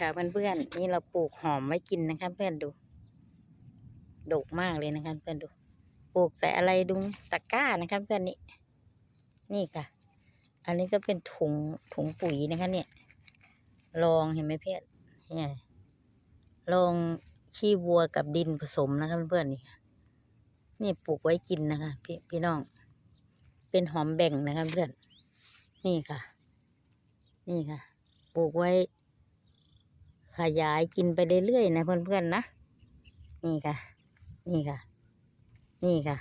ค่ะเพื่อนๆนี่เราปลูกหอมไว้กินนะคะ เพื่อนดูดกมากเลยนะคะ เพื่อนดู ปลูกใส่อะไรดุงตะกร้านะคะเพื่อนนี่นี่ค่ะ อันนี้ก็เป็นถุงถุงปุ๋ยนะคะ เนี่ยลองเห็นไหมเพื่อนเนี่ยลองขี้วัวกับดินผสมนะคะเพื่อนๆนี่ค่ะนี่ปลูกไว้กินนะคะพี่พี่น้อง เป็นหอมแบ่งนะคะเพื่อนนี่ค่ะ นี่ค่ะ ปลูกไว้ ขยายกินไปเรื่อยๆนะเพื่อนๆนะ นี่ค่ะ นี่ค่ะ นี่ค่ะ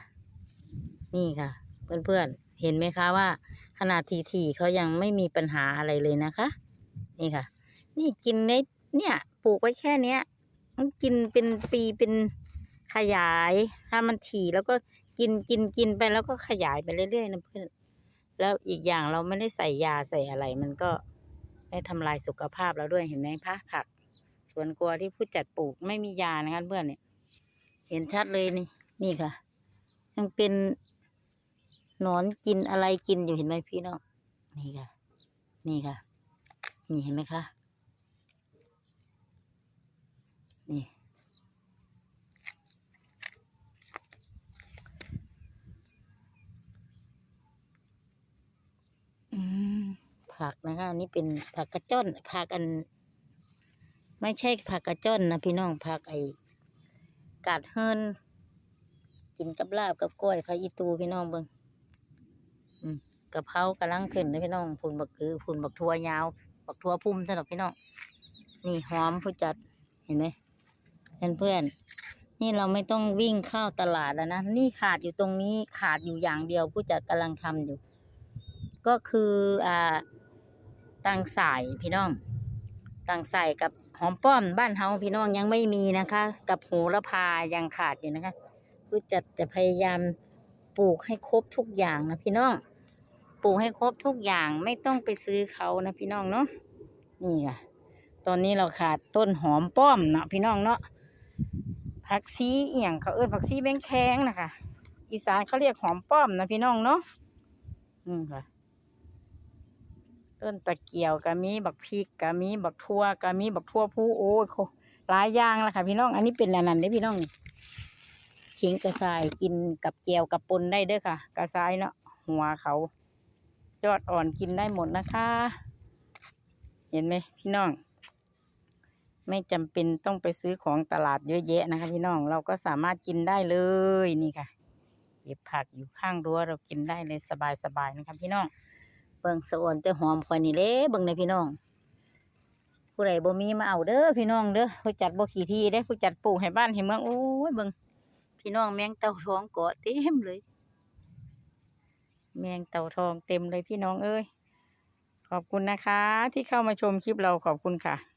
นี่ค่ะ เพื่อนๆ เห็นไหมคะว่าขนาดทีๆเขายังไม่มีปัญหาอะไรเลยนะคะ นี่ค่ะ นี่กินในเนี่ยปลูกไว้แค่เนี้ยมันกินเป็นปีเป็นขยายถ้ามันถี่แล้วก็กินกินกินไปแล้วก็ขยายไปเรื่อยๆนะเพื่อน แล้วอีกอย่างเราไม่ได้ใส่ยาใส่อะไร มันก็ไม่ทำลายสุขภาพเราด้วยเห็นไหมคะผัก วนกลัวที่ผู้จัดปลูกไม่มียานะคะเพื่อนเนี่ย เห็นชัดเลยนี่ นี่ค่ะ ยังเป็นหนอนกินอะไรกินอยู่เห็นไหมพี่น้องนี่ค่ะ นี่ค่ะ นี่เห็นไหมคะ นี่ ผักนะคะ อันนี้เป็นผักกระจ้อนผักอัน ไม่ใช่ผักกระจ้อนนะพี่น้องผักไอ้กาดเฮินกินกับลาบกับกล้วยผักอีตูพี่น้องเบิงอืมกะเพรากำลังขึ้นเลยพี่น้องฝุ่นบักคือฝุ่นบักทัวยาว บักทัวพุ่มสำหรับพี่น้องนี่หอมผู้จัดเห็นไหมเพื่อนเพื่อนนี่เราไม่ต้องวิ่งเข้าตลาดแล้วนะนี่ขาดอยู่ตรงนี้ขาดอยู่อย่างเดียว ผู้จัดกำลังทำอยู่ ก็คืออ่าตังสายพี่น้องตังใส่กับ หอมป้อมบ้านเฮาพี่น้องยังไม่มีนะคะ กับโหระพายังขาดอยู่นะคะผู้จัดจะพยายามปลูกให้ครบทุกอย่างนะพี่น้อง ปลูกให้ครบทุกอย่างไม่ต้องไปซื้อเขานะพี่น้องเนาะนี่ค่ะตอนนี้เราขาดต้นหอมป้อมเนาะพี่น้องเนาะผักซีอหย่างเขาเอิ้นผักซีแบงแข้งนะคะ อีสานเขาเรียกหอมป้อมนะพี่น้องเนาะอืมค่ะ ต้นตะเกียวก็มีบักพริกก็มีบักทั่วก็มีบักทั่วผู้โอ้ยโหลายอย่างละค่ะ พี่น้อง อันนี้เป็นอันนั้นได้พี่น้องขิงกระสายกินกับเกียวกับปนได้เด้อค่ะ กระสายเนาะหัวเขายอดอ่อนกินได้หมดนะคะ เห็นไหมพี่น้อง ไม่จำเป็นต้องไปซื้อของตลาดเยอะแยะนะคะ พี่น้องเราก็สามารถกินได้เลยนี่ค่ะเก็บผักอยู่ข้างรั้วเรากินได้เลยสบายๆนะคะพี่น้อง บิ่งสะอ่อนแต่หอมคอยนี่เด้เบิ่งในพี่น้อง ผู้ใดบ่มีมาเอาเด้อพี่น้องเด้อผู้จัดบ่ขี้ที่เด้ผู้จัดปลูกให้บ้านให้เมืองโอ้ยเบิ่งพี่น้องแมงเต่าทองเกาะเต็มเลย แมงเต่าทองเต็มเลยพี่น้องเอ้ยขอบคุณนะคะ ที่เข้ามาชมคลิปเราขอบคุณค่ะ